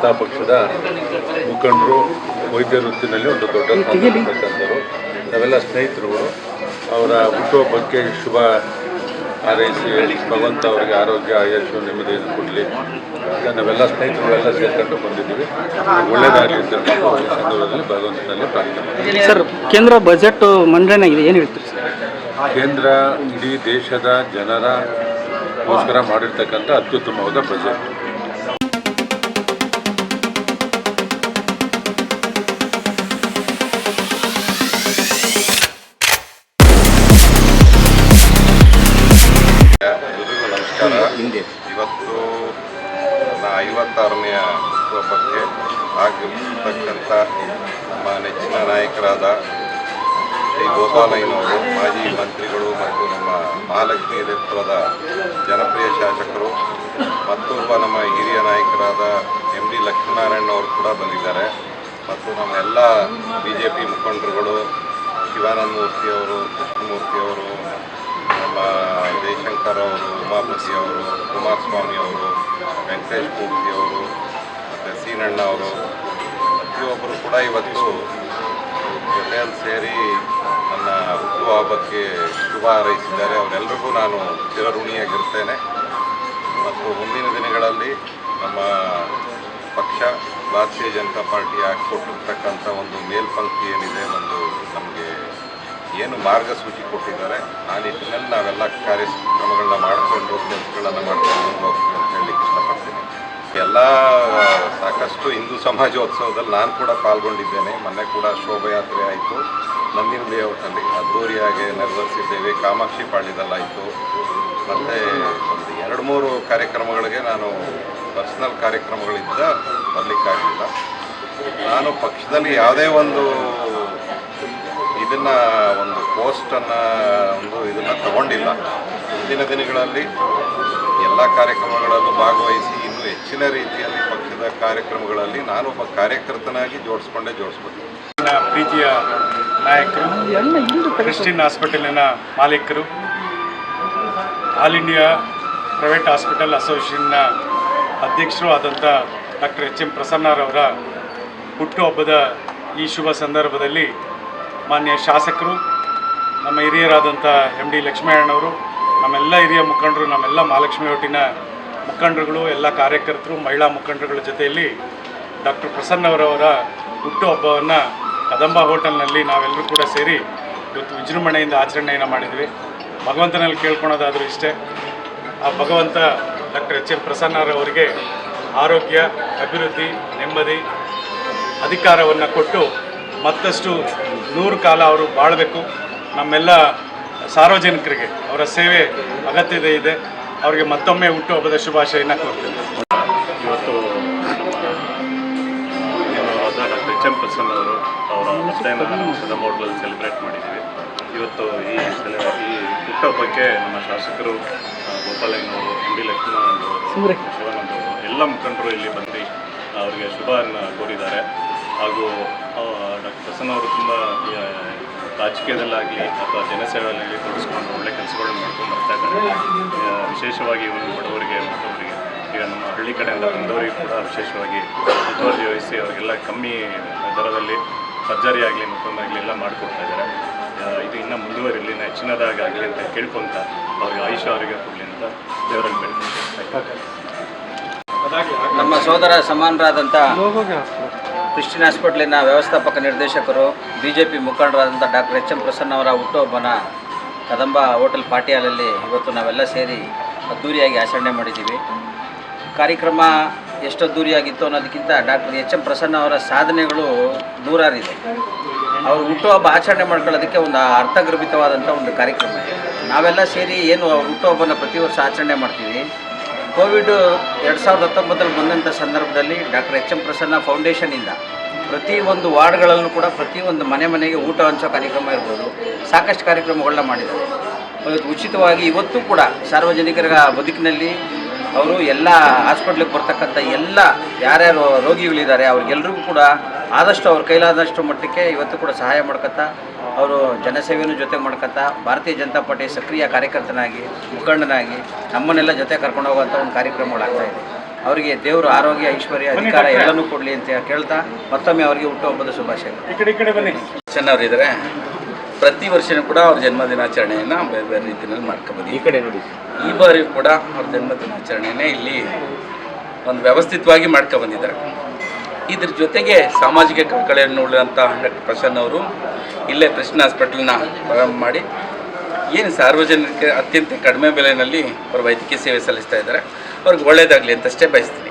ಜನತಾ ಪಕ್ಷದ ಮುಖಂಡರು ವೈದ್ಯ ವೃತ್ತಿನಲ್ಲಿ ಒಂದು ದೊಡ್ಡ ಸ್ಥಾನದಲ್ಲಿರ್ತಕ್ಕಂಥವ್ರು ನಾವೆಲ್ಲ ಸ್ನೇಹಿತರುಗಳು ಅವರ ಹುಟ್ಟುಹಬ್ಬಕ್ಕೆ ಶುಭ ಹಾರೈಸಿ ಭಗವಂತ ಅವರಿಗೆ ಆರೋಗ್ಯ ಆಯುಷು ನೆಮ್ಮದಿಯನ್ನು ಕೊಡಲಿ. ಈಗ ನಾವೆಲ್ಲ ಸ್ನೇಹಿತರುಗಳೆಲ್ಲ ಸೇರ್ಕೊಂಡು ಬಂದಿದ್ದೀವಿ. ಒಳ್ಳೆಯದಾಗಲಿ ಅಂತ ಸಂದರ್ಭದಲ್ಲಿ ಭಗವಂತನಲ್ಲಿ ಪ್ರಾರ್ಥನೆ ಸರ್ ಕೇಂದ್ರ ಬಜೆಟ್ ಮಂಡನೆ ಇದೆ ಏನು ಹೇಳ್ತೀರಿ ಸರ್? ಕೇಂದ್ರ ಇಡೀ ದೇಶದ ಜನರ ಗೋಸ್ಕರ ಮಾಡಿರ್ತಕ್ಕಂಥ ಅತ್ಯುತ್ತಮವಾದ ಬಜೆಟ್. ಐವತ್ತಾರನೆಯ ಹುಟ್ಟುಹಬ್ಬಕ್ಕೆ ಆಗಮಿಸತಕ್ಕಂಥ ನಮ್ಮ ನೆಚ್ಚಿನ ನಾಯಕರಾದ ಶ್ರೀ ಗೋಪಾಲಯ್ಯನವರು, ಮಾಜಿ ಮಂತ್ರಿಗಳು ಮತ್ತು ನಮ್ಮ ಮಹಾಲಕ್ಷ್ಮಿ ನೇತೃತ್ವದ ಜನಪ್ರಿಯ ಶಾಸಕರು ಮತ್ತೊಬ್ಬ ನಮ್ಮ ಹಿರಿಯ ನಾಯಕರಾದ ಎಂ ಡಿ ಲಕ್ಷ್ಮೀನಾರಾಯಣ ಅವರು ಕೂಡ ಬಂದಿದ್ದಾರೆ. ಮತ್ತು ನಮ್ಮ ಎಲ್ಲ ಬಿ ಜೆ ಪಿ ಮುಖಂಡರುಗಳು ಶಿವಾನಂದ ಮೂರ್ತಿಯವರು ಕೃಷ್ಣಮೂರ್ತಿಯವರು ನಮ್ಮ ಜಯಶಂಕರ್ ಅವರು ಉಮಾಪತಿಯವರು ಕುಮಾರಸ್ವಾಮಿ ಅವರು ವೆಂಕಟೇಶ್ ಮೂರ್ತಿ ಅವರು ಮತ್ತು ಸೀನಣ್ಣ ಅವರು ಪ್ರತಿಯೊಬ್ಬರು ಕೂಡ ಇವತ್ತು ಜೊತೆಯಲ್ಲಿ ಸೇರಿ ನನ್ನ ಹುಟ್ಟುಹಬ್ಬಕ್ಕೆ ಶುಭ ಹಾರೈಸಿದ್ದಾರೆ. ಅವರೆಲ್ಲರಿಗೂ ನಾನು ಚಿರಋಣಿಯಾಗಿರ್ತೇನೆ. ಮತ್ತು ಮುಂದಿನ ದಿನಗಳಲ್ಲಿ ನಮ್ಮ ಪಕ್ಷ, ಭಾರತೀಯ ಜನತಾ ಪಾರ್ಟಿ ಹಾಕಿಕೊಟ್ಟಿರ್ತಕ್ಕಂಥ ಒಂದು ಮೇಲ್ಪಂಕ್ತಿ ಏನಿದೆ ಒಂದು ನಮಗೆ ಏನು ಮಾರ್ಗಸೂಚಿ ಕೊಟ್ಟಿದ್ದಾರೆ, ಆ ನಿಟ್ಟಿನಲ್ಲಿ ನಾವೆಲ್ಲ ಕಾರ್ಯಕ್ರಮಗಳನ್ನ ಮಾಡಿಕೊಂಡು ಕೆಲಸಗಳನ್ನು ಮಾಡ್ಕೊಂಡು ಹೋಗ್ತೀವಿ ಅಂತ ಹೇಳಲಿಕ್ಕೆ ಇಷ್ಟಪಡ್ತೀನಿ. ಎಲ್ಲ ಸಾಕಷ್ಟು ಹಿಂದೂ ಸಮಾಜೋತ್ಸವದಲ್ಲಿ ನಾನು ಕೂಡ ಪಾಲ್ಗೊಂಡಿದ್ದೇನೆ. ಮೊನ್ನೆ ಕೂಡ ಶೋಭಯಾತ್ರೆ ಆಯಿತು. ನಂದಿನ ಲೇಔಟಲ್ಲಿ ಅದ್ದೂರಿಯಾಗಿ ನೆರವೇರಿಸಿದ್ದೇವೆ ಕಾಮಾಕ್ಷಿ ಪಾಳ್ಯದಲ್ಲಾಯಿತು ಮತ್ತು ಒಂದು ಎರಡು ಮೂರು ಕಾರ್ಯಕ್ರಮಗಳಿಗೆ ನಾನು ಪರ್ಸ್ನಲ್ ಕಾರ್ಯಕ್ರಮಗಳಿಂದ ಬರಲಿಕ್ಕಾಗಲಿಲ್ಲ. ನಾನು ಪಕ್ಷದಲ್ಲಿ ಯಾವುದೇ ಒಂದು ಇದನ್ನು ಒಂದು ಪೋಸ್ಟನ್ನು ಒಂದು ಇದನ್ನು ತಗೊಂಡಿಲ್ಲ. ಮುಂದಿನ ದಿನಗಳಲ್ಲಿ ಎಲ್ಲ ಕಾರ್ಯಕ್ರಮಗಳಲ್ಲೂ ಭಾಗವಹಿಸಿ ಇನ್ನೂ ಹೆಚ್ಚಿನ ರೀತಿಯಲ್ಲಿ ಪಕ್ಷದ ಕಾರ್ಯಕ್ರಮಗಳಲ್ಲಿ ನಾನು ಒಬ್ಬ ಕಾರ್ಯಕರ್ತನಾಗಿ ಜೋಡಿಸ್ಕೊಂಡೇ ಜೋಡಿಸ್ಬೇಕು ನನ್ನ ಪ್ರೀತಿಯ ನಾಯಕರು ಕ್ರಿಸ್ಟಿನ್ ಹಾಸ್ಪಿಟಲಿನ ಮಾಲೀಕರು ಆಲ್ ಇಂಡಿಯಾ ಪ್ರೈವೇಟ್ ಹಾಸ್ಪಿಟಲ್ ಅಸೋಸಿಯೇಷನ್ನ ಅಧ್ಯಕ್ಷರು ಆದಂಥ ಡಾಕ್ಟರ್ ಎಚ್ ಎಂ ಪ್ರಸನ್ನರವರ ಹುಟ್ಟುಹಬ್ಬದ ಈ ಶುಭ ಸಂದರ್ಭದಲ್ಲಿ ಮಾನ್ಯ ಶಾಸಕರು, ನಮ್ಮ ಹಿರಿಯರಾದಂಥ ಎಂ ಡಿ ಲಕ್ಷ್ಮೀನಾರಾಯಣವರು ನಮ್ಮೆಲ್ಲ ಹಿರಿಯ ಮುಖಂಡರು, ನಮ್ಮೆಲ್ಲ ಮಹಾಲಕ್ಷ್ಮಿ ಒಟ್ಟಿನ ಮುಖಂಡರುಗಳು, ಎಲ್ಲ ಕಾರ್ಯಕರ್ತರು, ಮಹಿಳಾ ಮುಖಂಡರುಗಳ ಜೊತೆಯಲ್ಲಿ ಡಾಕ್ಟರ್ ಪ್ರಸನ್ನವರವರ ಹುಟ್ಟುಹಬ್ಬವನ್ನು ಕದಂಬ ಹೋಟೆಲ್ನಲ್ಲಿ ನಾವೆಲ್ಲರೂ ಕೂಡ ಸೇರಿ ಇವತ್ತು ವಿಜೃಂಭಣೆಯಿಂದ ಆಚರಣೆಯನ್ನು ಮಾಡಿದ್ವಿ. ಭಗವಂತನಲ್ಲಿ ಕೇಳ್ಕೊಳೋದಾದರೂ ಇಷ್ಟೇ. ಆ ಭಗವಂತ ಡಾಕ್ಟರ್ ಎಚ್ ಎಂ ಪ್ರಸನ್ನರವರಿಗೆ ಆರೋಗ್ಯ, ಅಭಿವೃದ್ಧಿ, ನೆಮ್ಮದಿ, ಅಧಿಕಾರವನ್ನು ಕೊಟ್ಟು ಮತ್ತಷ್ಟು ನೂರು ಕಾಲ ಅವರು ಬಾಳಬೇಕು. ನಮ್ಮೆಲ್ಲ ಸಾರ್ವಜನಿಕರಿಗೆ ಅವರ ಸೇವೆ ಅಗತ್ಯತೆ ಇದೆ. ಅವರಿಗೆ ಮತ್ತೊಮ್ಮೆ ಹುಟ್ಟುಹಬ್ಬದ ಶುಭಾಶಯನ ಕೊಡ್ತೇನೆ ಇವತ್ತು ಡಾಕ್ಟರ್ ಎಚ್ ಎಂ ಪ್ರಸನ್ನ ಅವರು ಅವರ ಹೋಟ್ಲಲ್ಲಿ ಸೆಲೆಬ್ರೇಟ್ ಮಾಡಿದ್ದೀವಿ. ಇವತ್ತು ಈ ಸೆಲೆ ಈ ಹುಟ್ಟುಹಬ್ಬಕ್ಕೆ ನಮ್ಮ ಶಾಸಕರು ಗೋಪಾಲಯ್ಯನವರು ಎಂ ಡಿ ಲಕ್ಷ್ಮೀನಾರಾಯಣ ಅವರು ಶಿವಾನಂದ ಅವರು ಎಲ್ಲ ಮುಖಂಡರು ಇಲ್ಲಿ ಬಂದು ಅವರಿಗೆ ಶುಭವನ್ನು ಕೋರಿದ್ದಾರೆ. ಹಾಗೂ ಡಾಕ್ಟರ್ ಪ್ರಸನ್ನ ಅವರು ತುಂಬ ರಾಜಕೀಯದಲ್ಲಾಗಲಿ ಅಥವಾ ಜನಸೇವೆಯಲ್ಲಿ ತೊಡಗಿಸ್ಕೊಂಡು ಒಳ್ಳೆ ಕೆಲಸಗಳನ್ನು ಮಾಡ್ಕೊಂಡು ಬರ್ತಾ ಇದ್ದಾರೆ. ವಿಶೇಷವಾಗಿ ಒಂದು ಬಡವರಿಗೆ ಮತ್ತೊಬ್ಬರಿಗೆ ಈಗ ನಮ್ಮ ಹಳ್ಳಿ ಕಡೆಯಿಂದ ಬಂದವರಿಗೆ ಕೂಡ ವಿಶೇಷವಾಗಿ ಮುತುವರ್ಜಿ ವಹಿಸಿ ಅವರಿಗೆಲ್ಲ ಕಮ್ಮಿ ದರದಲ್ಲಿ ಸರ್ಜರಿ ಆಗಲಿ ಮತ್ತೊಂದಾಗಲಿ ಎಲ್ಲ ಮಾಡಿಕೊಡ್ತಾ ಇದ್ದಾರೆ. ಇದು ಇನ್ನೂ ಮುಂದುವರಿಲಿ ಹೆಚ್ಚಿನದಾಗಲಿ ಅಂತ ಕೇಳ್ಕೊಂತ ಅವ್ರಿಗೆ ಆಯುಷ ಅವರಿಗೆ ಕೊಡಲಿ ಅಂತ ದೇವರಲ್ಲಿ ಬೇಡ್ಕೊಂತೀನಿ ನಮ್ಮ ಸೋದರ ಸಮಾನರಾದಂಥ ಕ್ರಿಸ್ಟಿಯನ್ ಹಾಸ್ಪಿಟ್ಲಿನ ವ್ಯವಸ್ಥಾಪಕ ನಿರ್ದೇಶಕರು ಬಿ ಜೆ ಪಿ ಮುಖಂಡರಾದಂಥ ಡಾಕ್ಟರ್ ಎಚ್ ಎಂ ಪ್ರಸನ್ನ ಅವರ ಹುಟ್ಟುಹಬ್ಬನ ಕದಂಬ ಹೋಟೆಲ್ ಪಾಟಿಯಾಲಲ್ಲಿ ಇವತ್ತು ನಾವೆಲ್ಲ ಸೇರಿ ಅದ್ದೂರಿಯಾಗಿ ಆಚರಣೆ ಮಾಡಿದ್ದೀವಿ. ಕಾರ್ಯಕ್ರಮ ಎಷ್ಟು ಅದ್ದೂರಿಯಾಗಿತ್ತು ಅನ್ನೋದಕ್ಕಿಂತ ಡಾಕ್ಟರ್ ಎಚ್ ಎಂ ಪ್ರಸನ್ನ ಅವರ ಸಾಧನೆಗಳು ನೂರಾರಿದೆ. ಅವರು ಹುಟ್ಟುಹಬ್ಬ ಆಚರಣೆ ಮಾಡ್ಕೊಳ್ಳೋದಕ್ಕೆ ಒಂದು ಅರ್ಥಗರ್ಭಿತವಾದಂಥ ಒಂದು ಕಾರ್ಯಕ್ರಮ ನಾವೆಲ್ಲ ಸೇರಿ ಏನು ಅವ್ರ ಹುಟ್ಟುಹಬ್ಬನ ಪ್ರತಿ ವರ್ಷ ಆಚರಣೆ ಮಾಡ್ತೀವಿ. ಕೋವಿಡ್ ಎರಡು ಸಾವಿರದ ಹತ್ತೊಂಬತ್ತರಲ್ಲಿ ಬಂದಂಥ ಸಂದರ್ಭದಲ್ಲಿ ಡಾಕ್ಟರ್ ಎಚ್ ಎಂ ಪ್ರಸನ್ನ ಫೌಂಡೇಶನಿಂದ ಪ್ರತಿ ಒಂದು ವಾರ್ಡ್ಗಳಲ್ಲೂ ಕೂಡ ಪ್ರತಿ ಒಂದು ಮನೆ ಮನೆಗೆ ಊಟ ಹಂಚೋ ಕಾರ್ಯಕ್ರಮ ಇರ್ಬೋದು, ಸಾಕಷ್ಟು ಕಾರ್ಯಕ್ರಮಗಳನ್ನ ಮಾಡಿದ್ದಾರೆ. ಇವತ್ತು ಉಚಿತವಾಗಿ ಇವತ್ತು ಕೂಡ ಸಾರ್ವಜನಿಕರ ಬದುಕಿನಲ್ಲಿ ಅವರು ಎಲ್ಲ ಹಾಸ್ಪಿಟ್ಲಿಗೆ ಬರ್ತಕ್ಕಂಥ ಎಲ್ಲ ಯಾರ್ಯಾರು ರೋಗಿಗಳಿದ್ದಾರೆ, ಅವ್ರಿಗೆಲ್ರಿಗೂ ಕೂಡ ಆದಷ್ಟು ಅವ್ರ ಕೈಲಾದಷ್ಟು ಮಟ್ಟಕ್ಕೆ ಇವತ್ತು ಕೂಡ ಸಹಾಯ ಮಾಡ್ಕೊತಾ ಅವರು ಜನಸೇವೆಯೂ ಜೊತೆ ಮಾಡ್ಕೊತಾ ಭಾರತೀಯ ಜನತಾ ಪಾರ್ಟಿ ಸಕ್ರಿಯ ಕಾರ್ಯಕರ್ತನಾಗಿ ಮುಖಂಡನಾಗಿ ನಮ್ಮನ್ನೆಲ್ಲ ಜೊತೆ ಕರ್ಕೊಂಡು ಹೋಗುವಂಥ ಒಂದು ಕಾರ್ಯಕ್ರಮಗಳಾಗ್ತಾ ಇದೆ. ಅವರಿಗೆ ದೇವರು ಆರೋಗ್ಯ ಐಶ್ವರ್ಯ ಅಧಿಕಾರ ಎಲ್ಲನೂ ಕೊಡಲಿ ಅಂತ ಕೇಳ್ತಾ ಮತ್ತೊಮ್ಮೆ ಅವರಿಗೆ ಹುಟ್ಟುಹಬ್ಬದ ಶುಭಾಶಯ. ಚೆನ್ನವ್ರು ಇದ್ದಾರೆ ಪ್ರತಿ ವರ್ಷನೂ ಕೂಡ ಅವ್ರ ಜನ್ಮ ದಿನಾಚರಣೆಯನ್ನು ಬೇರೆ ಬೇರೆ ರೀತಿಯಲ್ಲಿ ಮಾಡ್ಕೊಬೋದು. ಈ ಕಡೆ ನೋಡಿ. ಈ ಬಾರಿ ಕೂಡ ಅವ್ರ ಜನ್ಮ ದಿನಾಚರಣೆಯೇ ಇಲ್ಲಿ ಒಂದು ವ್ಯವಸ್ಥಿತವಾಗಿ ಮಾಡ್ಕೊಬಂದಿದ್ದಾರೆ ಇದ್ರ ಜೊತೆಗೆ ಸಾಮಾಜಿಕ ಕಳಕಳಿಯನ್ನು ಉಳ್ಳಂಥ ಡಾಕ್ಟರ್ ಪ್ರಸನ್ನ ಅವರು ಇಲ್ಲೇ ಕೃಷ್ಣ ಹಾಸ್ಪಿಟಲ್ನ ಪ್ರಾರಂಭ ಮಾಡಿ ಏನು ಸಾರ್ವಜನಿಕ ಅತ್ಯಂತ ಕಡಿಮೆ ಬೆಲೆಯಲ್ಲಿ ಅವರು ವೈದ್ಯಕೀಯ ಸೇವೆ ಸಲ್ಲಿಸ್ತಾ ಇದ್ದಾರೆ. ಅವ್ರಿಗೆ ಒಳ್ಳೆಯದಾಗಲಿ ಅಂತಷ್ಟೇ ಬಯಸ್ತೀನಿ.